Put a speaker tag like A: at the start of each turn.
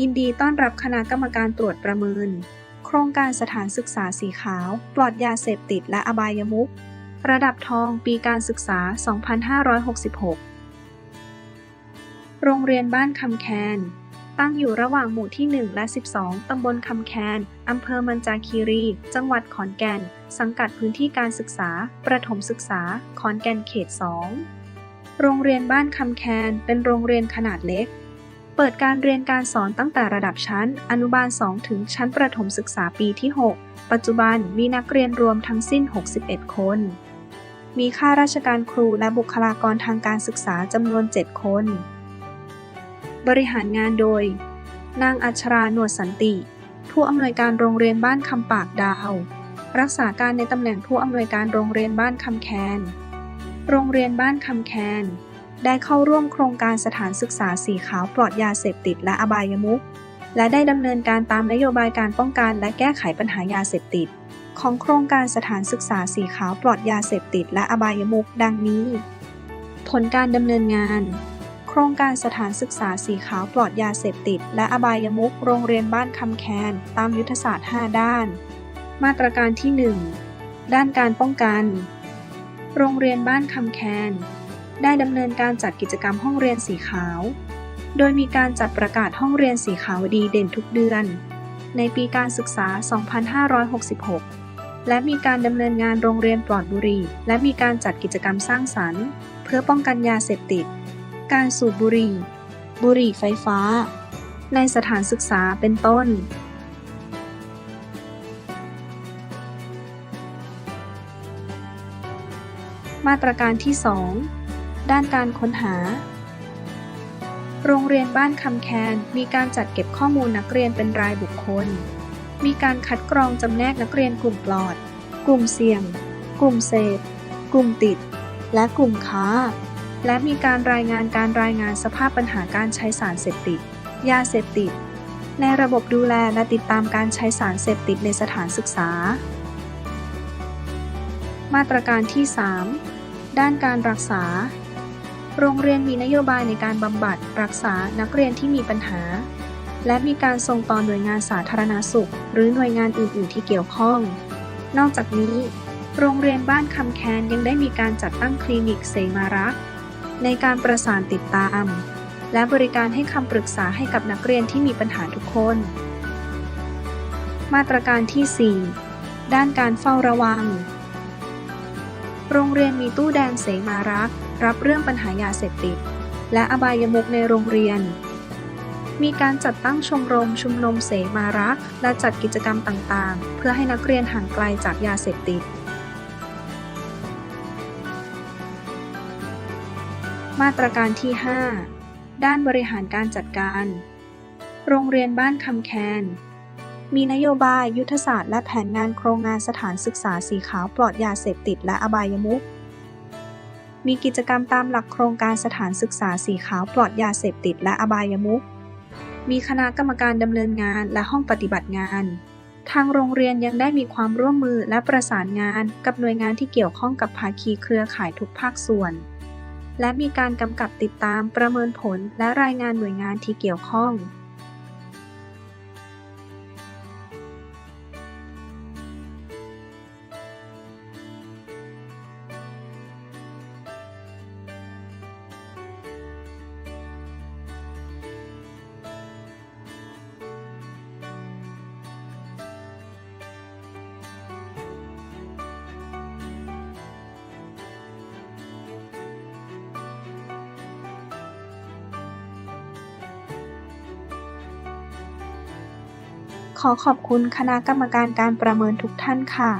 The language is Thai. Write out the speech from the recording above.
A: ยินดีต้อนรับคณะกรรมการตรวจประเมิน โครงการสถานศึกษาสีขาว ปลอดยาเสพติดและอบายมุขระดับทองปีการศึกษา 2566 โรงเรียนบ้านคำแคน ตั้งอยู่ระหว่างหมู่ที่ 1 และ 12 ตำบลคำแคน อำเภอมันจาคีรี จังหวัดขอนแก่น สังกัดพื้นที่การศึกษา ประถมศึกษา ขอนแก่นเขต 2 โรงเรียนบ้านคำแคน เป็นโรงเรียนขนาดเล็ก เปิดการเรียนการสอนตั้งแต่ระดับชั้น อนุบาล 2 ถึงชั้นประถมศึกษาปีที่ 6 ปัจจุบันมีนักเรียนรวมทั้งสิ้น 61 คน มีข้าราชการครูและบุคลากรทางการศึกษาจำนวน 7 คน บริหารงานโดย นางอัชราหนวดสันติ ผู้อำนวยการโรงเรียนบ้านคำปากดาว รักษาการในตำแหน่งผู้อำนวยการโรงเรียนบ้านคำแคน โรงเรียนบ้านคำแคน ได้เข้าร่วมโครงการสถานศึกษาสีขาวปลอดยาเสพติดและอบายมุขและได้ดำเนินการตามนโยบายการป้องกันและแก้ไขปัญหายาเสพติด ของโครงการสถานศึกษาสีขาวปลอดยาเสพติดและอบายมุขดังนี้ ผลการดำเนินงาน โครงการสถานศึกษาสีขาวปลอดยาเสพติด และอบายมุขโรงเรียนบ้านคำแคนตามยุทธศาสตร์ 5 ด้าน มาตรการที่ 1 ด้านการป้องกัน โรงเรียนบ้านคำแคน ได้ดำเนินการจัดกิจกรรมห้องเรียนสีขาว โดยมีการจัดประกาศห้องเรียนสีขาวดีเด่นทุกเดือน ในปีการศึกษา 2566 และมีการดำเนินงานโรงเรียนปลอดบุหรี่ และมีการจัดกิจกรรมสร้างสรรค์ เพื่อป้องกันยาเสพติด การสูบบุหรี่ บุหรี่ไฟฟ้า ในสถานศึกษาเป็นต้นมาตรการที่ 2 ด้านการค้นหา โรงเรียนบ้านคำแคนมีการจัดเก็บข้อมูลนักเรียนเป็นรายบุคคล มีการคัดกรองจำแนกนักเรียนกลุ่มปลอด กลุ่มเสี่ยง กลุ่มเสพ กลุ่มติด และกลุ่มค้า และมีการรายงานการรายงานสภาพปัญหาการใช้สารเสพติด ยาเสพติด ในระบบดูแลและติดตามการใช้สารเสพติดในสถานศึกษา มาตรการที่ 3ด้านการรักษา โรงเรียนมีนโยบายในการบำบัดรักษานักเรียนที่มีปัญหา และมีการส่งต่อหน่วยงานสาธารณสุข หรือหน่วยงานอื่น ๆ ที่เกี่ยวข้อง นอกจากนี้ โรงเรียนบ้านคำแคนยังได้มีการจัดตั้งคลินิกเสมารัก ในการประสานติดตาม และบริการให้คำปรึกษาให้กับนักเรียนที่มีปัญหาทุกคน มาตรการที่ 4 ด้านการเฝ้าระวัง โรงเรียนมีตู้แดงเสมารัก รับเรื่องปัญหายาเสพติด และอบายมุกในโรงเรียน มีการจัดตั้งชมรมชุมนุมเสมารักและจัดกิจกรรมต่างๆ เพื่อให้นักเรียนห่างไกลจากยาเสพติด มาตรการที่ 5 ด้านบริหารการจัดการ โรงเรียนบ้านคำแคนมีนโยบายยุทธศาสตร์และแผนงานโครงงานสถานศึกษาสีขาวปลอดยาเสพติดและอบายมุข มีกิจกรรมตามหลักโครงการสถานศึกษาสีขาวปลอดยาเสพติดและอบายมุข มีคณะกรรมการดำเนินงานและห้องปฏิบัติงาน ทางโรงเรียนยังได้มีความร่วมมือและประสานงานกับหน่วยงานที่เกี่ยวข้องกับภาคีเครือข่ายทุกภาคส่วน และมีการกำกับติดตามประเมินผลและรายงานหน่วยงานที่เกี่ยวข้อง ขอขอบคุณคณะกรรมการการประเมินทุกท่านค่ะ